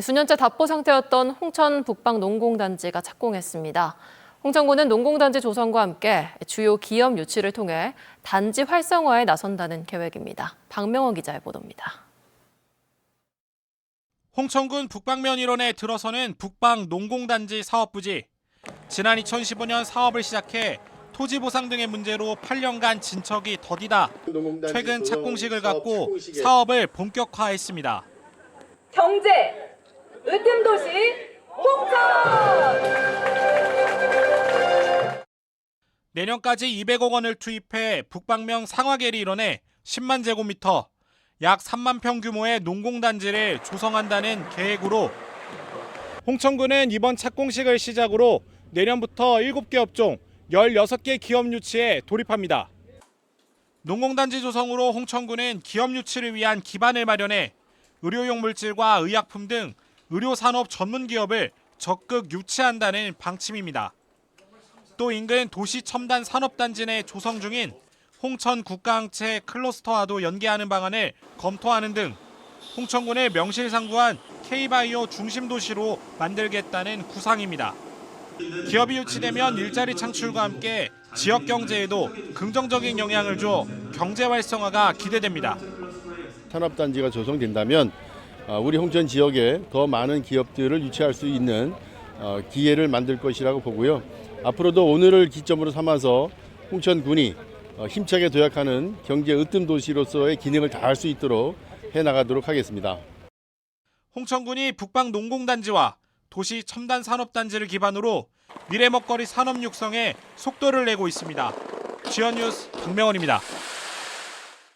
수년째 답보 상태였던 홍천 북방 농공단지가 착공했습니다. 홍천군은 농공단지 조성과 함께 주요 기업 유치를 통해 단지 활성화에 나선다는 계획입니다. 박명원 기자의 보도입니다. 홍천군 북방면 일원에 들어서는 북방 농공단지 사업부지. 지난 2015년 사업을 시작해 토지 보상 등의 문제로 8년간 진척이 더디다 최근 착공식을 갖고 사업을 본격화했습니다. 경제, 으뜸도시, 홍천! 내년까지 200억 원을 투입해 북방면 상하계를 이뤄내 10만 제곱미터, 약 3만 평 규모의 농공단지를 조성한다는 계획으로 홍천군은 이번 착공식을 시작으로 내년부터 7개 업종 16개 기업 유치에 돌입합니다. 농공단지 조성으로 홍천군은 기업 유치를 위한 기반을 마련해 의료용 물질과 의약품 등 의료산업 전문 기업을 적극 유치한다는 방침입니다. 또 인근 도시 첨단 산업단지 내 조성 중인 홍천 국가항체 클러스터와도 연계하는 방안을 검토하는 등 홍천군을 명실상부한 K바이오 중심 도시로 만들겠다는 구상입니다. 기업이 유치되면 일자리 창출과 함께 지역 경제에도 긍정적인 영향을 줘 경제 활성화가 기대됩니다. 산업단지가 조성된다면 어, 우리 홍천 지역에 더 많은 기업들을 유치할 수 있는 어, 기회를 만들 것이라고 보고요. 앞으로도 오늘을 기점으로 삼아서 홍천군이 어, 힘차게 도약하는 경제 으뜸 도시로서의 기능을 다할 수 있도록 해 나가도록 하겠습니다. 홍천군이 북방 농공단지와 도시 첨단 산업단지를 기반으로 미래 먹거리 산업 육성에 속도를 내고 있습니다. 지연 뉴스 박명원입니다.